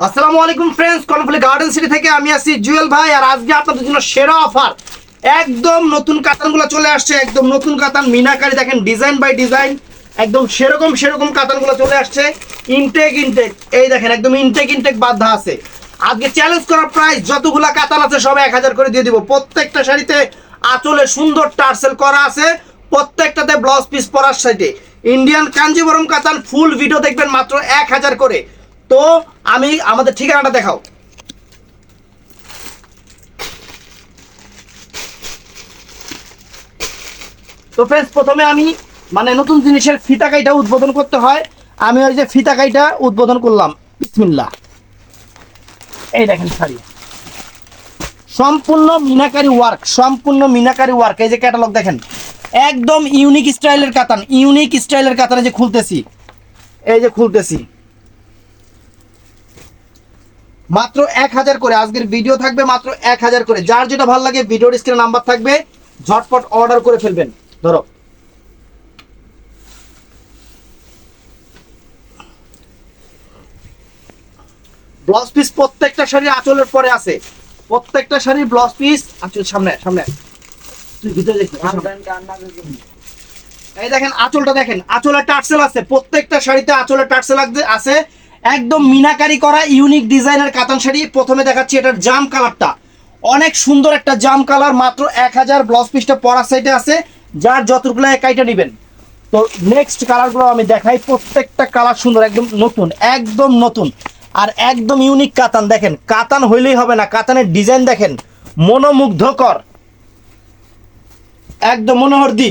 আসসালামু আলাইকুম friends Karnaphuli garden city থেকে আমি আছি জুয়েল ভাই, আর আজকে আপনাদের জন্য সেরা অফার একদম নতুন কাতানগুলো চলে আসছে, একদম নতুন কাতান মিনাকারি, দেখেন ডিজাইন বাই ডিজাইন একদম সেরকম সেরকম কাতানগুলো চলে আসছে ইনটেক ইনটেক এই দেখেন একদম ইনটেক ইনটেক বাধ্যা আছে। আজকে চ্যালেঞ্জ করার প্রাইস যতগুলা কাতান আছে সব এক হাজার করে দিয়ে দিব। প্রত্যেকটা শাড়িতে আঁচলে সুন্দর টার্সেল করা আছে, প্রত্যেকটাতে ব্লাউজ পিস পরার সাইডে ইন্ডিয়ান কাঞ্জিবরম কাতান ফুল ভিডিও দেখবেন মাত্র এক হাজার করে। তো আমি আমাদের ঠিকানাটা দেখাও। তো ফ্রেন্ডস প্রথমে আমি মানে নতুন জিনিসের ফিতা কাইটা উদ্বোধন করতে হয়। আমি ওই যে ফিতা কাইটা উদ্বোধন করলাম। বিসমিল্লাহ। এই দেখেন শাড়ি। সম্পূর্ণ মিনাকারি ওয়ার্ক সম্পূর্ণ মিনাকারি ওয়ার্ক এই যে ক্যাটালগ দেখেন। একদম ইউনিক স্টাইলের কাতান ইউনিক স্টাইলের কাতানে যে খুলতেছি। এই যে খুলতেছি। মাত্র এক হাজার করে, আজকের ভিডিও থাকবে মাত্র এক হাজার করে। যার যেটা ভালো লাগে ভিডিওর স্ক্রিনে নাম্বার থাকবে, ঝটপট অর্ডার করে ফেলবেন। ধরো। ব্লাউজ পিস প্রত্যেকটা শাড়ি আঁচলের পরে আছে। প্রত্যেকটা শাড়ি ব্লাউজ পিস আঁচল সামনে সামনে। তুই ভিতরে দেখতে এই দেখেন, আঁচলটা দেখেন, আঁচলের টার্সেল আছে। প্রত্যেকটা শাড়িতে আঁচলে টার্সেল আছে। একদম মিনাকারি করা ইউনিক ডিজাইনের কাতান শাড়ি। প্রথমে দেখাচ্ছি এটার জাম কালারটা। অনেক সুন্দর একটা জাম কালার, মাত্র এক হাজার ব্লাউজ পিসটা পরার সাইডে আছে। যার যতগুলো একাইটা নেবেন। তো নেক্সট কালারগুলো আমি দেখাই। প্রত্যেকটা কালার সুন্দর, একদম নতুন একদম নতুন। আর একদম ইউনিক কাতান, দেখেন, কাতান হইলেই হবে না। কাতানের ডিজাইন দেখেন, মনোমুগ্ধকর। একদম মনোহর দি।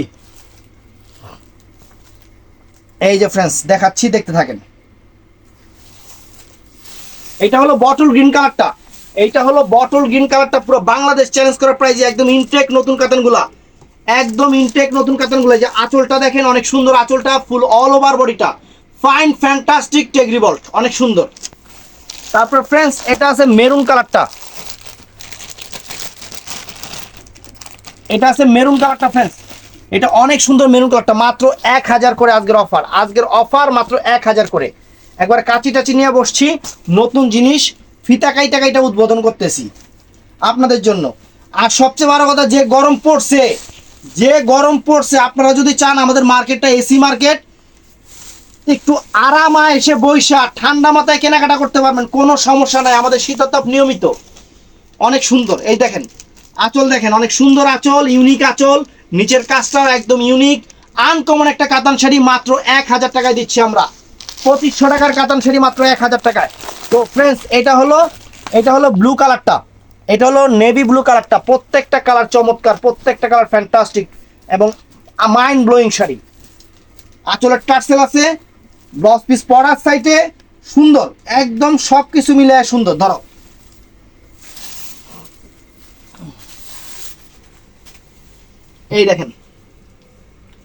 এই যে ফ্রেন্ডস দেখাচ্ছি, দেখতে থাকেন। এটা হলো বটল গ্রিন কালারটা এইটা হলো বটল গ্রিন কালারটা পুরো বাংলাদেশ চ্যালেঞ্জ করার প্রাইজে একদম ইনটেক নতুন কাতানগুলা একদম ইনটেক নতুন কাতানগুলো যে আঁচলটা দেখেন, অনেক সুন্দর আঁচলটা ফুল অল ওভার বডিটা ফাইন ফ্যান্টাস্টিক টেগরিবল্ট অনেক সুন্দর। তারপর ফ্রেন্ডস এটা আছে মেরুন কালারটা এটা আছে মেরুন কালারটা ফ্রেন্ডস এটা অনেক সুন্দর মেরুন কালারটা মাত্র এক হাজার করে আজকের অফার আজকের অফার মাত্র এক হাজার করে। একবার কাচি টাচি নিয়ে বসছি, নতুন জিনিস, ফিতা কাইটা কাইটা উদ্বোধন করতেছি আপনাদের জন্য। আর সবচেয়ে বড় কথা, যে গরম পড়ছে, যে গরম পড়ছে, আপনারা যদি চান আমাদের মার্কেটটা এসি মার্কেট, একটু আরামা এসে বৈশা, ঠান্ডা মাথায় কেনাকাটা করতে পারবেন, কোনো সমস্যা নাই, আমাদের শীততাপ নিয়মিত। অনেক সুন্দর, এই দেখেন, আঁচল দেখেন, অনেক সুন্দর আঁচল ইউনিক আঁচল, নিচের কাজটাও একদম ইউনিক আনকমন একটা কাতান শাড়ি মাত্র এক হাজার টাকায় দিচ্ছি আমরা। পঁচিশশো টাকার কাতান শাড়ি মাত্র এক হাজার টাকায়। তো ফ্রেন্ডস এটা হলো এটা হলো ব্লু কালারটা এটা হলো নেভি ব্লু কালারটা প্রত্যেকটা কালার চমৎকার, প্রত্যেকটা কালার ফ্যান্টাস্টিক এবং মাইন্ড ব্লোয়িং শাড়ি। আঁচলের টার্সেল আছে ব্লাউজ পিস পরার সাইডে সুন্দর, একদম সব কিছু মিলে সুন্দর, ধরো। এই দেখেন।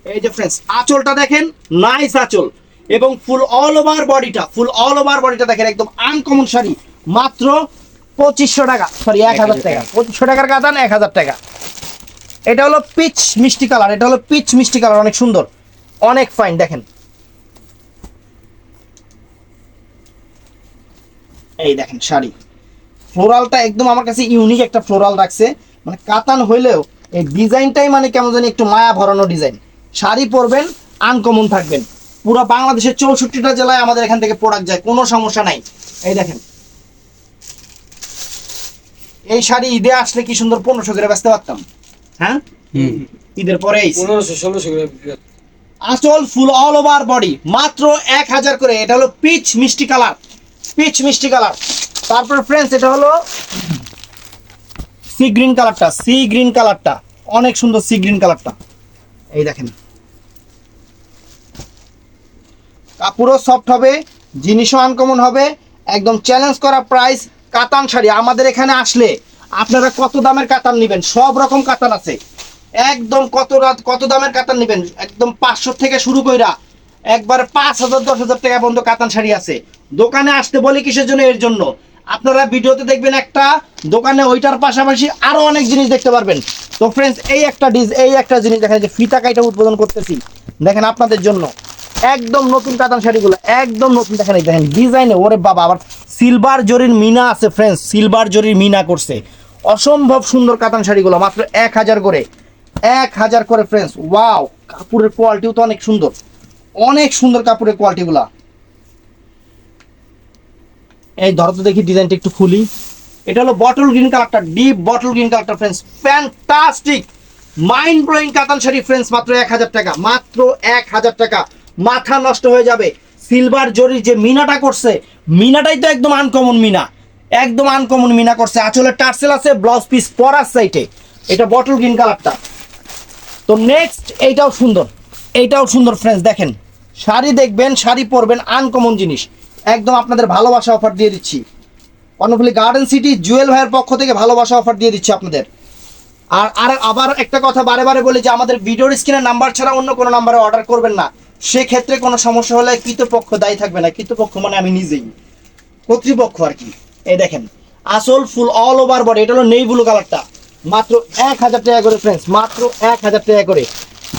এই যে ফ্রেন্ডস আঁচলটা দেখেন নাইস আঁচল। এবং ফুল অল ওভার বডিটা ফুল অল ওভার বডিটা দেখেন একদম আনকমন শাড়ি। মাত্র পঁচিশশো টাকা সরি এক হাজার টাকা। পঁচিশশো টাকার কাতান এক হাজার টাকা। এটা হলো পিচ মিষ্টি কালার এটা হলো পিচ মিষ্টি কালার অনেক সুন্দর অনেক ফাইন দেখেন। এই দেখেন শাড়ি। ফ্লোরালটা একদম আমার কাছে ইউনিক একটা ফ্লোরাল রাখছে। মানে কাতান হইলেও এই ডিজাইনটাই মানে কেমন জানি একটু মায়া ভরানো ডিজাইন শাড়ি পরবেন আনকমন থাকবেন। পুরো বাংলাদেশের চৌষট্টিটা জেলায় আমাদের এখান থেকে প্রোডাক্ট যায় কোনো সমস্যা নাই। এই দেখেন। এই শাড়ি ঈদে আসলে কি সুন্দর পনেরোশো করে বেচতে পারতাম। হ্যাঁ? ঈদের পরে। আঁচল ফুল অল ওভার বডি মাত্র এক হাজার করে। এটা হলো পিচ মিষ্টি কালার পিচ মিষ্টি কালার তারপর ফ্রেন্ডস এটা হলো সি গ্রিন কালারটা সি গ্রিন কালারটা অনেক সুন্দর সি গ্রিন কালারটা এই দেখেন। কাপড়ও সফট হবে, জিনিসও আনকমন হবে, একদম চ্যালেঞ্জ করা প্রাইস কাতান শাড়ি আমাদের এখানে আসলে আপনারা কত দামের কাতান নেবেন? সব রকম কাতান আছে। একদম কত রাত কত দামের কাতান নেবেন? একদম পাঁচশো থেকে শুরু কইরা একবার পাঁচ হাজার, দশ হাজার টাকা পর্যন্ত কাতান শাড়ি আছে। দোকানে আসতে বলি কিসের জন্য? এর জন্য। আপনারা ভিডিওতে দেখবেন একটা, দোকানে ওইটার পাশাপাশি আরও অনেক জিনিস দেখতে পারবেন। তো ফ্রেন্ডস এই একটা ডিজ এই একটা জিনিস, দেখেন যে ফিতা কাইটা উদ্বোধন করতেছি। দেখেন আপনাদের জন্য। একদম নতুন কাতান শাড়িগুলো, একদম নতুন দেখেন দেখেন, ডিজাইনে, ওরে বাবা, আবার সিলভার জরির মিনা আছে ফ্রেন্ডস সিলভার জরির মিনা করছে। অসম্ভব সুন্দর কাতান শাড়িগুলো, মাত্র এক হাজার করে, এক হাজার করে ফ্রেন্ডস ওয়াও কাপড়ের কোয়ালিটিও তো অনেক সুন্দর। অনেক সুন্দর কাপড়ের কোয়ালিটিগুলা এই ধরো তো দেখি ডিজাইনটা একটু খুলি। এটা হলো বটল গ্রিন কালারটা ডিপ বটল গ্রিন কালারটা ফ্রেন্ডস ফ্যান্টাস্টিক মাইন্ড ব্লোয়িং কাতান শাড়ি ফ্রেন্ডস মাত্র এক হাজার টাকা, মাত্র এক হাজার টাকা। মাথা নষ্ট হয়ে যাবে। সিলভার জরির যে মিনাটা করছে, মিনাটাই তো একদম আনকমন মিনা। একদম আনকমন মিনা করছে। আঁচলের টার্সেল আছে ব্লাউজ পিস পরার সাইটে এটা বটল গ্রিন কালারটা তো নেক্সট এইটাও সুন্দর। এইটাও সুন্দর ফ্রেন্ডস দেখেন। শাড়ি দেখবেন, শাড়ি পরবেন আনকমন জিনিস। একদম আপনাদের ভালোবাসা অফার দিয়ে দিচ্ছি। কর্ণফুলি গার্ডেন সিটি জুয়েল ভাইয়ের পক্ষ থেকে ভালোবাসা অফার দিয়ে দিচ্ছি আপনাদের। আর আর আবার একটা কথা বারে বারে বলি যে আমাদের ভিডিওর স্ক্রিনের নাম্বার ছাড়া অন্য কোনো নাম্বারে অর্ডার করবেন না। সেক্ষেত্রে কোনো সমস্যা হলে কৃতপক্ষ দায়ী থাকবে না। কৃতপক্ষ মানে আমি নিজেই। কর্তৃপক্ষ আর কি। এই দেখেন, আসল ফুল অল ওভার বডি এটা হলো নেই ব্লু কালারটা। মাত্র এক হাজার টাকা করে ফ্রেন্ডস মাত্র এক হাজার টাকা করে।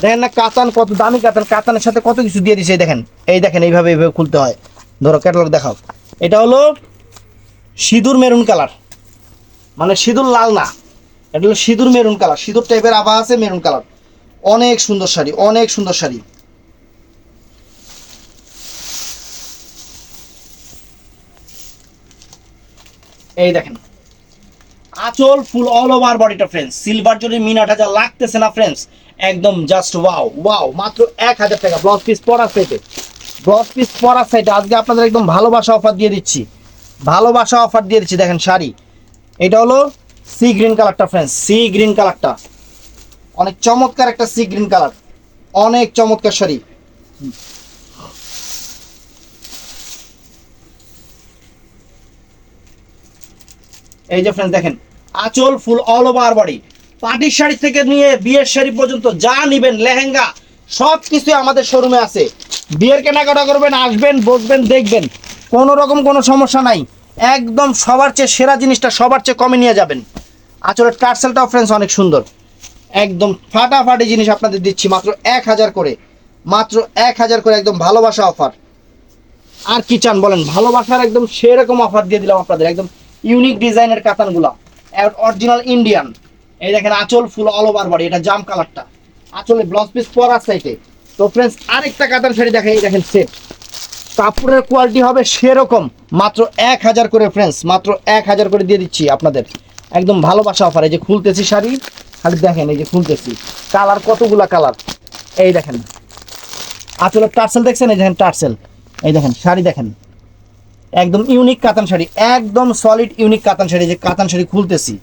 দেখেন না কাতান কত দামি কাতান, কাতানের সাথে কত কিছু দিয়ে দিছে দেখেন। এই দেখেন, এইভাবে এইভাবে খুলতে হয়। ধরো ক্যাটালগ দেখাও। এটা হলো সিঁদুর মেরুন কালার। মানে সিঁদুর লাল না। এটা হলো সিঁদুর মেরুন কালার। সিঁদুর টাইপের আভা আছে, মেরুন কালার। অনেক সুন্দর শাড়ি, অনেক সুন্দর শাড়ি। এই দেখেন। আঁচল ফুল অল ওভার বডিটা ফ্রেন্ডস সিলভার জরি মিনাটা যা লাগতেছে না ফ্রেন্ডস একদম জাস্ট ওয়াও ওয়াও মাত্র এক হাজার টাকা। ব্লাউজ পিস পরা সেটে ব্লাউজ পিস পরা সাইডে আজকে আপনাদের একদম ভালোবাসা অফার দিয়ে দিচ্ছি। ভালোবাসা অফার দিয়ে দিচ্ছি, দেখেন শাড়ি। এটা হলো সি গ্রিন কালারটা ফ্রেন্ডস সি গ্রিন কালারটা অনেক চমৎকার একটা সি গ্রিন কালার অনেক চমৎকার শাড়ি। এই যে ফ্রেন্ডস দেখেন, আঁচল ফুল অল ওভার বডি পার্টির শাড়ি থেকে নিয়ে বিয়ের শাড়ি পর্যন্ত যা নিবেন, লেহেঙ্গা সব কিছু আমাদের শোরুমে আছে। বিয়ের কেনাকাটা করবেন, আসবেন, বসবেন, দেখবেন। কোনো রকম কোনো সমস্যা নাই। একদম সবার চেয়ে সেরা জিনিসটা সবার চেয়ে কমে নিয়ে যাবেন। আঁচলের টার্সেলটাও ফ্রেন্ডস অনেক সুন্দর। একদম ফাটাফাটি জিনিস আপনাদের দিচ্ছি, মাত্র এক হাজার করে। মাত্র এক হাজার করে একদম ভালোবাসা অফার আর কি চান বলেন? ভালোবাসার একদম সেরকম অফার দিয়ে দিলাম আপনাদের, একদম ইউনিক ডিজাইনের কাতানগুলা। অরিজিনাল ইন্ডিয়ান এই দেখেন, আঁচল ফুল অল ওভার বডি এটা জাম কালারটা আঁচলে ব্লাউজ পিস পরার সাইডে তো ফ্রেন্ডস আরেকটা কাতান শাড়ি দেখেন, এই দেখেন সেট কাপড়ের কোয়ালিটি হবে সেরকম, মাত্র এক হাজার করে ফ্রেন্ডস মাত্র এক হাজার করে দিয়ে দিচ্ছি আপনাদের। একদম ভালোবাসা অফার এই যে খুলতেছি শাড়ি, খালি দেখেন, এই যে খুলতেছি। কালার কতগুলা কালার? এই দেখেন। আঁচলের টার্সেল দেখছেন? এই দেখেন, টার্সেল। এই দেখেন, শাড়ি দেখেন। একদম ইউনিক কাতান শাড়ি, একদম সলিড ইউনিক কাতান শাড়ি যে কাতান শাড়ি খুলতেছি।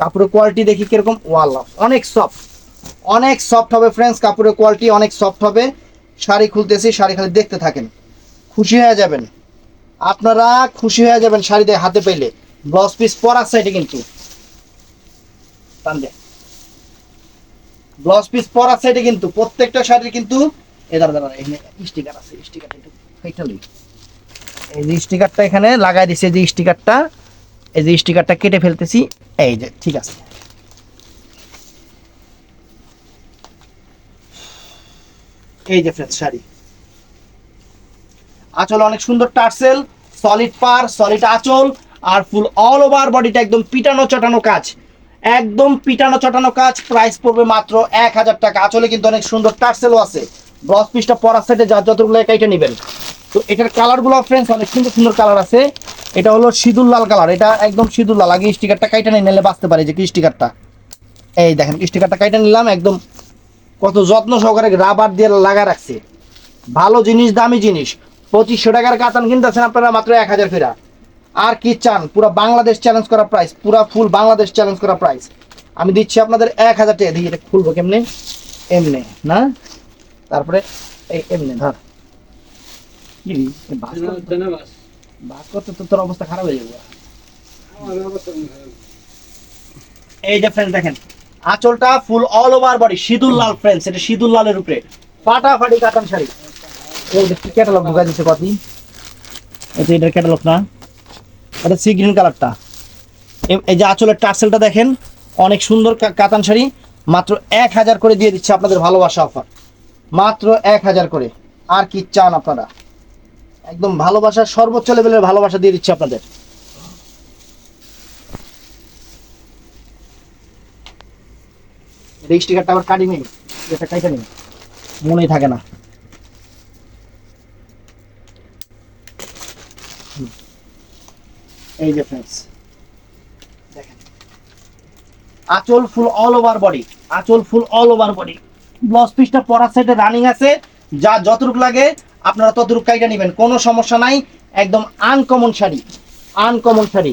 কাপড়ের কোয়ালিটি দেখি কীরকম? ওয়াল্লা অনেক সফট অনেক সফট হবে ফ্রেন্ডস কাপড়ের কোয়ালিটি অনেক সফট হবে। শাড়ি খুলতেছি, শাড়ি খালি দেখতে থাকেন। খুশি হয়ে যাবেন। আপনারা খুশি হয়ে যাবেন শাড়ি দিয়ে হাতে পেলে। ব্লাউজ পিস পরার সাইডে কিন্তু। ব্লাউজ পিস পরার সাইডে কিন্তু প্রত্যেকটা শাড়ির কিন্তু, এ দাঁড়া দাঁড়া এখানে স্টিকার আছে কেটে লই। এই যে স্টিকারটা এখানে লাগাই দিছে যে স্টিকারটা এই যে স্টিকারটা কেটে ফেলতেছি। এই যে, ঠিক আছে। এই যে ফ্রেন্ডস শাড়ি। আঁচল অনেক সুন্দর, টার্সেল সলিড পার সলিড আঁচল, আর ফুল অল ওভার বডিটা একদম পিটানো চটানো কাজ। একদম পিটানো চটানো কাজ প্রাইস পড়বে মাত্র এক হাজার টাকা। আঁচলে কিন্তু অনেক সুন্দর টার্সেলও আছে। ব্লাউজ পিসটা পরার সাইডে যার যতগুলো একাইটা নেবেন। তো এটার কালারগুলো ফ্রেন্ডস অনেক সুন্দর সুন্দর কালার আছে। এটা হলো সিঁদুর লাল কালার এটা একদম সিঁদুর লাল। আগে স্টিকারটা কাইটা নিয়ে নিলে বাঁচতে পারে যে কি স্টিকারটা এই দেখেন স্টিকারটা কাইটা নিলাম, একদম কত যত্ন সহকারে রাবার দিয়ে লাগা রাখছে। ভালো জিনিস, দামি জিনিস। পঁচিশশো টাকার কাতান কিনতেছেন আপনারা মাত্র এক হাজার ফেরা। আর কি চান? পুরো বাংলাদেশ চ্যালেঞ্জ করা প্রাইস পুরো ফুল বাংলাদেশ চ্যালেঞ্জ করা প্রাইস আমি দিচ্ছি আপনাদের এক হাজার টাকা। দিয়ে এটা খুলবো কেমনে? এমনে, না? তারপরে এই এমনে, ধর। কি? বাস করতে- তো তোর অবস্থা খারাপ হয়ে যাবে। এই যে ফ্রেন্ড দেখেন আঁচলটা ফুল অল ওভার বডি সিঁদুর লাল ফ্রেন্ডস এটা সিঁদুর লালের উপরে। ফাটাফাটি কাতান শাড়ি। এই দেখি ক্যাটালগ ঢুকা দিচ্ছে কতি এটা এটার ক্যাটালগ না। এটা সি গ্রিন কালারটা এই যে আঁচলের টার্সেলটা দেখেন অনেক সুন্দর কাতান শাড়ি। মাত্র এক হাজার করে দিয়ে দিচ্ছে আপনাদের ভালোবাসা অফার মাত্র এক হাজার করে। আর কি চান আপনারা? একদম ভালোবাসার সর্বোচ্চ লেভেলের ভালোবাসা দিয়ে দিচ্ছি আপনাদের। আবার কাটি নেই এটা নেই, মনেই থাকে না। এই যে ফ্রেন্ডস আঁচল ফুল অল ওভার বডি আঁচল full all over body blouse পিসটা পরার সাইডে রানিং আছে, যা যতটুক লাগে আপনারা ততটুক কাইটা নেবেন। কোনো সমস্যা নাই, একদম আনকমন শাড়ি। আনকমন শাড়ি।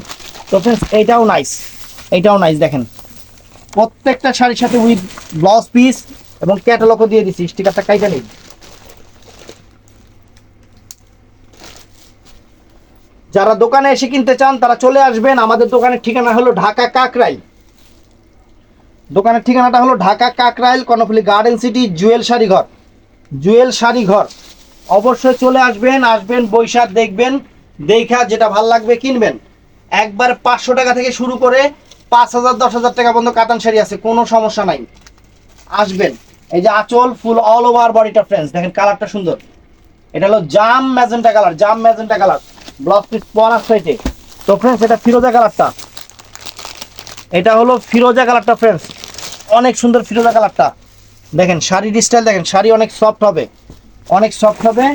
তো ফ্রেন্ডস এইটাও নাইস এইটাও নাইস দেখেন। প্রত্যেকটা শাড়ির সাথে উইথ ব্লাউজ পিস এবং ক্যাটালগও দিয়ে দিছি স্টিকারটা কাইটা নেই। যারা দোকানে এসে কিনতে চান, তারা চলে আসবেন। আমাদের দোকানের ঠিকানা হলো ঢাকা কাকরাইল। দোকানের ঠিকানাটা হলো ঢাকা কাকরাইল, কর্ণফুলি গার্ডেন সিটি, জুয়েল শাড়ি ঘর জুয়েল শাড়ি ঘর অবশ্যই চলে আসবেন আসবেন, বৈশাখ দেখবেন, দেখা যেটা ভালো লাগবে কিনবেন। একবার পাঁচশো টাকা থেকে শুরু করে পাঁচ হাজার, দশ হাজার টাকা পর্যন্ত কাতান শাড়ি আছে, কোনো সমস্যা নাই। আসবেন। এই যে আঁচল ফুল অল ওভার বডিটা ফ্রেন্ডস দেখেন কালারটা সুন্দর। এটা হলো জাম ম্যাজেন্টা কালার, জাম ম্যাজেন্টা কালার। ব্লাউজ পিস পরার সাইডে তো ফ্রেন্ডস এটা ফিরোজা কালারটা। এটা হলো ফিরোজা কালারটা ফ্রেন্ডস অনেক সুন্দর ফিরোজা কালারটা। দেখেন শাড়ির স্টাইল দেখেন শাড়ি অনেক সফট হবে। অনেক সফট হবে,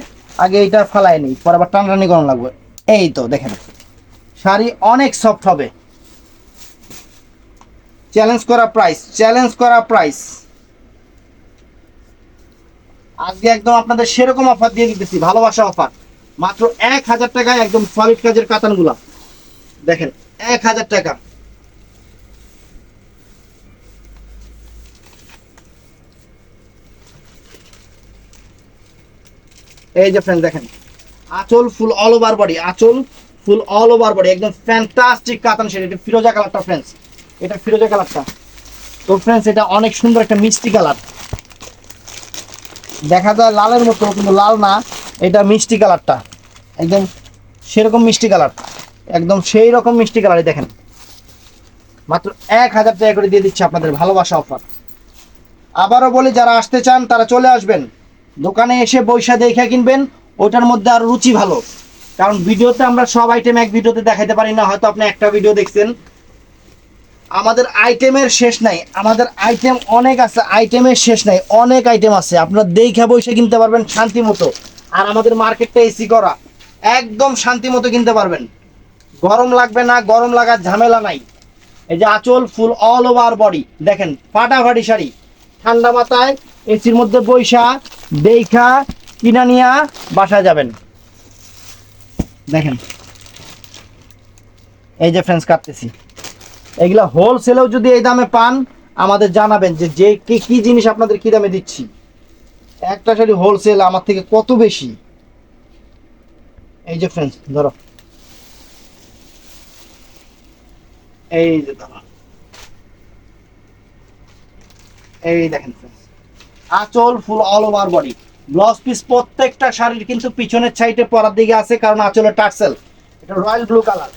আগে এইটা ফালাই নেই, পরে আবার টানটানি গরম লাগবে। এই তো, দেখেন, শাড়ি অনেক সফট হবে। চ্যালেঞ্জ করা প্রাইস চ্যালেঞ্জ করা প্রাইস আজকে একদম আপনাদের সেরকম অফার দিয়ে দিতেছি, ভালোবাসা অফার মাত্র এক হাজার টাকায় একদম সলিড কাজের কাতানগুলা। দেখেন, এক হাজার টাকা। এই যে ফ্রেন্ড দেখেন, আঁচল ফুল অল ওভার বডি আঁচল ফুল অল ওভার বডি একদম ফ্যান্টাস্টিক কাতান শেড এটা ফিরোজা কালারটা ফ্রেন্ডস এটা ফিরোজা কালারটা। তো ফ্রেন্ডস এটা অনেক সুন্দর একটা মিষ্টি কালার। দেখা যায় লালের মতো, কিন্তু লাল না, এটা মিষ্টি কালারটা। একদম সেরকম মিষ্টি কালার, একদম সেই রকম মিষ্টি কালারই দেখেন। মাত্র এক হাজার টাকা করে দিয়ে দিচ্ছে আপনাদের ভালোবাসা অফার আবারও বলি, যারা আসতে চান, তারা চলে আসবেন। দোকানে এসে বৈশা দেখে কিনবেন, ওইটার মধ্যে আর রুচি ভালো। কারণ ভিডিওতে আমরা সব আইটেম এক ভিডিওতে দেখাইতে পারি না, হয়তো আপনি একটা ভিডিও দেখছেন। আমাদের আইটেমের শেষ নাই, আমাদের আইটেম অনেক আছে আইটেমের শেষ নাই, অনেক আইটেম আছে। আপনারা দেখে বসে কিনতে পারবেন শান্তি মতো। আর আমাদের মার্কেটটা এসি করা, একদম শান্তি মতো কিনতে পারবেন। গরম লাগবে না, গরম লাগার ঝামেলা নাই। এই যে আঁচল ফুল অল ওভার বডি দেখেন, ফাটাফাটি শাড়ি। ঠান্ডা মাথায় এসির মধ্যে বৈশা দেখা কিনা নিয়া বাসা যাবেন। দেখেন। এই যে ফ্রেন্ডস কাটতেছি। এগুলা হোলসেলেও যদি এই দামে পান, আমাদের জানাবেন যে যে কি কি জিনিস আপনাদের কি দামে দিচ্ছি। একটা শাড়ি হোলসেল আমার থেকে কত বেশি? এই যে ফ্রেন্ডস ধরো। এই যে দাঁড়া এই দেখেন friends। আঁচল full all over body blouse piece প্রত্যেকটা শাড়ির কিন্তু পিছনের সাইডে পরার দিকে আছে, কারণ আঁচলের টার্সেল এটা royal blue colour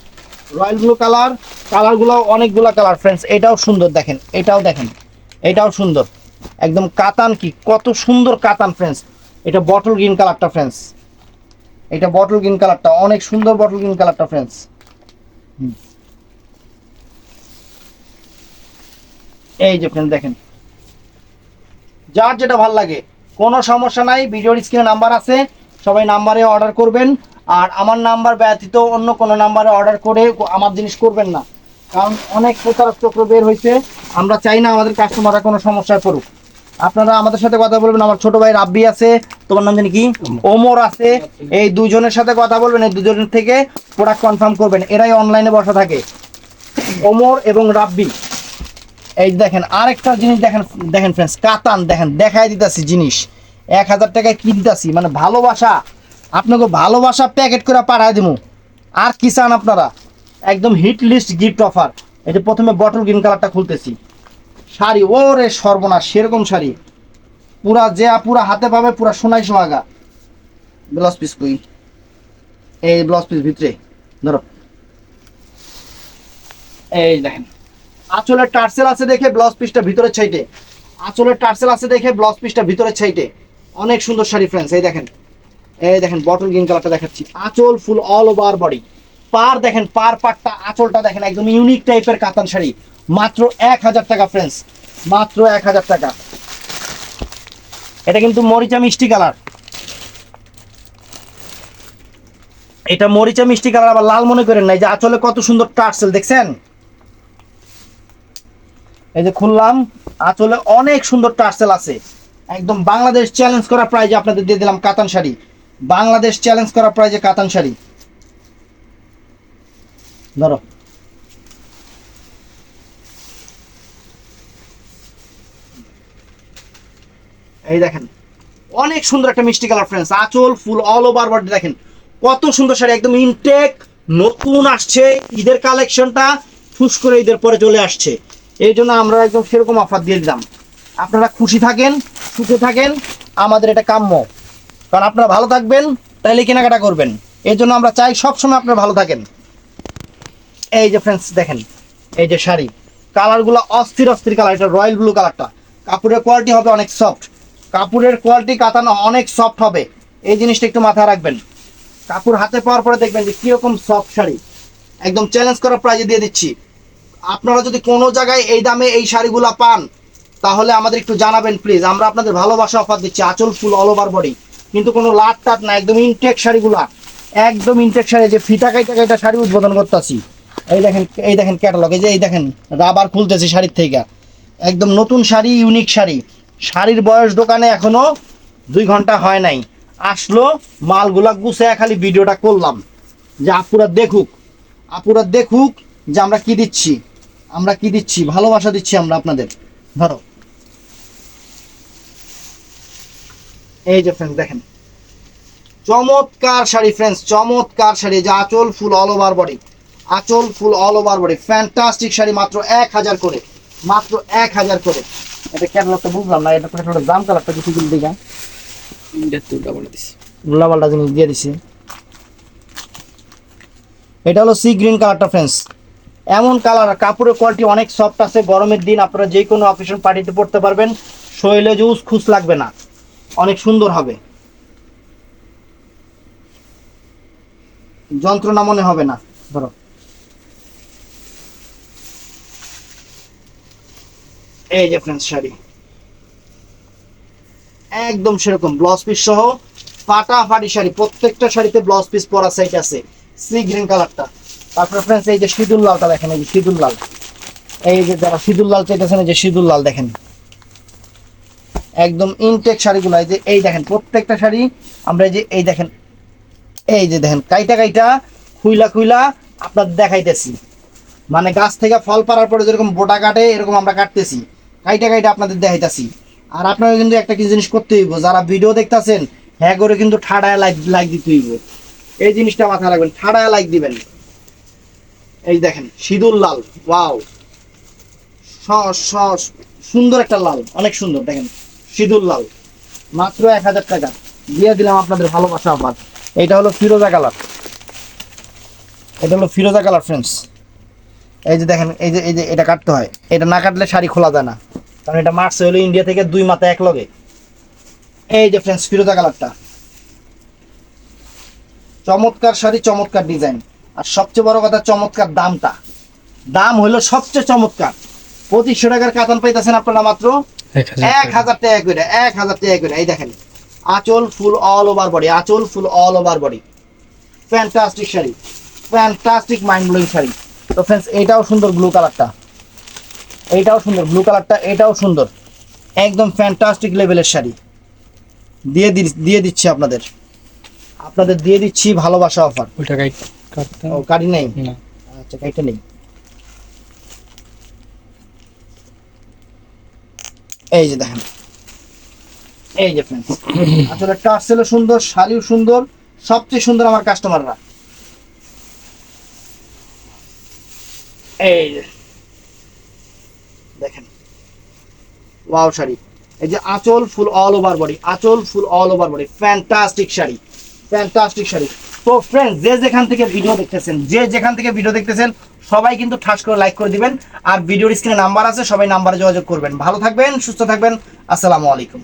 royal blue colour কালারগুলো অনেকগুলো কালার ফ্রেন্ডস এটাও সুন্দর দেখেন, এটাও দেখেন, এটাও সুন্দর। একদম কাতান কি, কত সুন্দর কাতান ফ্রেন্ডস এটা বটল গ্রিন কালারটা ফ্রেন্ডস এটা বটল গ্রিন কালারটা অনেক সুন্দর বটল গ্রিন কালারটা ফ্রেন্ডস এই যে ফ্রেন্ড দেখেন। যার যেটা ভালো লাগে। কোনো সমস্যা নাই, ভিডিওর স্ক্রিনে নাম্বার আছে, সবাই নাম্বারে অর্ডার করবেন। আর আমার নাম্বার ব্যতীত অন্য কোনো নাম্বারে অর্ডার করে আমার জিনিস করবেন না। কারণ অনেক প্রতারক চক্র বের হয়েছে আমরা চাই না আমাদের কাস্টমাররা কোনো সমস্যায় পড়ুক। আপনারা আমাদের সাথে কথা বলবেন, আমার ছোট ভাই রাব্বি আছে, তোমার নাম জানি কি? ওমর আছে, এই দুজনের সাথে কথা বলবেন, এই দুজনের থেকে প্রোডাক্ট কনফার্ম করবেন, এরাই অনলাইনে বসা থাকে। ওমর এবং রাব্বি। এই দেখেন, আরেকটা জিনিস দেখেন দেখেন ফ্রেন্ডস কাতান, দেখেন দেখাই দিতাছি জিনিস। এক হাজার টাকায় কি দিতাছি? মানে ভালোবাসা। আপনাকে ভালোবাসা প্যাকেট করে পাঠায় দিব আর কি চান আপনারা? একদম হিট লিস্ট গিফট অফার এটা প্রথমে বটল গ্রিন কালারটা খুলতেছি। শাড়ি ও রে সর্বনাশ, সেরকম শাড়ি। পুরা যে পুরা হাতে পাবে, পুরা সোনাই সোহাগা ব্লাউজ পিস কই? এই ব্লাউজ পিস ভিতরে, ধরো। এই দেখেন। আঁচলের টার্সেল আছে দেখে ব্লাউজ পিসটা ভিতরের ছাইটে। আঁচলের টার্সেল আছে দেখে ব্লাউজ পিসটা ভিতরের ছাইটে। অনেক সুন্দর শাড়ি ফ্রেন্ডস এই দেখেন। এই দেখেন বটল গ্রিন কালারটা দেখাচ্ছি। আঁচল ফুল অল ওভার বডি পার দেখেন, পার পাটটা, আঁচলটা দেখেন, একদম ইউনিক টাইপের কাতান শাড়ি। মাত্র এক হাজার টাকা ফ্রেন্ডস মাত্র এক হাজার টাকা। এটা কিন্তু মরিচা মিষ্টি কালার। এটা মরিচা মিষ্টি কালার আবার লাল মনে করেন নাই যে আঁচলে কত সুন্দর টার্সেল, দেখছেন? এই যে খুললাম, আঁচলে অনেক সুন্দর টার্সেল আছে। একদম বাংলাদেশ চ্যালেঞ্জ করা প্রাইজে আপনাদের দিয়ে দিলাম কাতান শাড়ি। বাংলাদেশ চ্যালেঞ্জ করা প্রাইজে কাতান শাড়ি। ধরো। এই দেখেন, অনেক সুন্দর একটা মিষ্টি কালার ফ্রেন্ডস আঁচল ফুল অল ওভার বডি দেখেন, কত সুন্দর শাড়ি, একদম ইনটেক নতুন আসছে, ঈদের কালেকশনটা ফুস করে ঈদের পরে চলে আসছে। এই জন্য আমরা একদম সেরকম অফার দিয়ে দিলাম। আপনারা খুশি থাকেন, সুখে থাকেন, আমাদের এটা কাম্য। কারণ আপনারা ভালো থাকবেন, তাইলে কেনাকাটা করবেন। এই জন্য আমরা চাই সবসময় আপনারা ভালো থাকেন। এই যে ফ্রেন্ডস দেখেন, এই যে শাড়ি। কালারগুলো অস্থির অস্থির কালার। এটা রয়্যাল ব্লু কালারটা। কাপড়ের কোয়ালিটি হবে অনেক সফট কাপড়ের কোয়ালিটি কাতানো অনেক সফট হবে। এই জিনিসটা একটু মাথায় রাখবেন। কাপড় হাতে পাওয়ার পরে দেখবেন যে কীরকম সফট শাড়ি। একদম চ্যালেঞ্জ করার প্রাইজে দিয়ে দিচ্ছি। আপনারা যদি কোনো জায়গায় এই দামে এই শাড়িগুলো পান, তাহলে আমাদের একটু জানাবেন প্লিজ আমরা আপনাদের ভালোবাসা অফার দিচ্ছি, আঁচল ফুল অল ওভার বডি কিন্তু কোনো লাট টাট না, একদম ইনটেক শাড়িগুলা। একদম ইনটেক শাড়ি যে ফিটা কাইটা কাইটা শাড়ি উদ্বোধন করতেছি। এই দেখেন এই দেখেন ক্যাটালগ এই যে এই দেখেন রাবার খুলতেছি শাড়ির থেকে। একদম নতুন শাড়ি ইউনিক শাড়ি। শাড়ির বয়স দোকানে এখনও দুই ঘণ্টা হয় নাই। আসলো, মালগুলা গুছায় খালি ভিডিওটা করলাম। যে আপুরা দেখুক আপুরা দেখুক যে আমরা কি দিচ্ছি। আমরা কি দিচ্ছি? ভালোবাসা দিচ্ছি আমরা আপনাদের। ধরো। এই যে ফ্রেন্ডস দেখেন। চমৎকার শাড়ি ফ্রেন্ডস চমৎকার শাড়ি। যে আঁচল ফুল অল ওভার বডি আঁচল full all over body fantastic sari মাত্র এক হাজার করে। মাত্র এক হাজার করে। এটা ক্যাটালগটা বুঝলাম না এটা ক্যাটালগের দাম কালারটা কিছু দিন দিঘা গোলাপাল্টা জিনিস দিয়ে দিছি। এটা হলো সি গ্রিন কালারটা ফ্রেন্ডস এমন কালার কাপড়ের কোয়ালিটি অনেক সফট আছে, গরমের দিন আপনারা যে কোনো অকেশন পার্টিতে পড়তে পারবেন। শরীরে জুস খুশ লাগবে না। অনেক সুন্দর হবে। যন্ত্রণা মনে হবে না, ধরো। এই যে ফ্রেন্ডস শাড়ি। একদম সেরকম ব্লাউজ পিস সহ ফাটাফাটি শাড়ি, প্রত্যেকটা শাড়িতে ব্লাউজ পিস পরা সাইড আছে। সি গ্রিন কালারটা তারপরে ফ্রেন্ডস এই যে সিঁদুর লালটা দেখেন, এই যে সিঁদুর লাল। এই যে যারা সিঁদুর লাল চাইতেছেন, এই যে সিঁদুর লাল দেখেন। একদম ইনটেক শাড়িগুলো, এই যে, এই দেখেন, প্রত্যেকটা শাড়ি আমরা এই যে, এই দেখেন, এই যে দেখেন, কাইটা কাইটা, খুইলা খুইলা আপনার দেখাইতেছি। মানে গাছ থেকে ফল পাড়ার পরে যেরকম বোটা কাটে, এরকম আমরা কাটতেছি। কাইটা কাইটা আপনাদের দেখাইতেছি। আর আপনারা কিন্তু একটা কি জিনিস করতে হইব, যারা ভিডিও দেখতাছেন হ্যাঁ করে কিন্তু ঠাডায় লাইক লাইক দিতে হইব। এই জিনিসটা মাথায় রাখবেন, ঠাডায় লাইক দিবেন। এই দেখেন, সিঁদুর লাল, ওয়াও। সুন্দর একটা লাল, অনেক সুন্দর, দেখেন, সিঁদুর লাল। মাত্র এক হাজার টাকা। দিয়ে দিলাম আপনাদের ভালোবাসা আমার এটা হলো ফিরোজা কালার। এটা হলো ফিরোজা কালার ফ্রেন্ডস এই যে দেখেন, এই যে এই যে এটা কাটতে হয়। এটা না কাটলে শাড়ি খোলা যায় না। কারণ এটা মার্চে হলো ইন্ডিয়া থেকে দুই মাথা এক লগে। এই যে ফ্রেন্ডস ফিরোজা কালারটা। চমৎকার শাড়ি, চমৎকার ডিজাইন। আর সবচেয়ে বড় কথা চমৎকার দামটা। দাম হলো সবচেয়ে চমৎকার। পঁচিশশো টাকার কাতান পাইতেছেন আপনারা মাত্র এক হাজার টাকা। করে এক হাজার টাকা করে। এই দেখেন আঁচল ফুল অল ওভার বডি আঁচল full all over body fantastic sari fantastic mind blowing sari. তো ফ্রেন্ডস এটাও সুন্দর ব্লু কালারটা এইটাও সুন্দর ব্লু কালারটা এটাও সুন্দর। একদম ফ্যান্টাস্টিক লেভেলের শাড়ি। দিয়ে দিয়ে দিচ্ছি আপনাদের। আপনাদের দিয়ে দিচ্ছি ভালোবাসা অফার ওইটা গাইড কাটতে ও গাড়ি নেই? না। আচ্ছা গাড়িটা নেই। এই যে দেখেন। এই যে ফ্রেন্ডস আসলে টার্সেলও সুন্দর শাড়িও সুন্দর সবচেয়ে সুন্দর আমার কাস্টমাররা এই যে দেখেন। ওয়াও শাড়ি। এই যে আঁচল ফুল অল ওভার বডি আঁচল full all over body fantastic sari fantastic sari. তো ফ্রেন্ডস যে যেখান থেকে ভিডিও দেখতেছেন, যে যেখান থেকে ভিডিও দেখতেছেন, সবাই কিন্তু ঠাস করে লাইক করে দিবেন। আর ভিডিওর স্ক্রিনে নাম্বার আছে, সবাই নাম্বারে যোগাযোগ করবেন। ভালো থাকবেন, সুস্থ থাকবেন। আসসালামু আলাইকুম।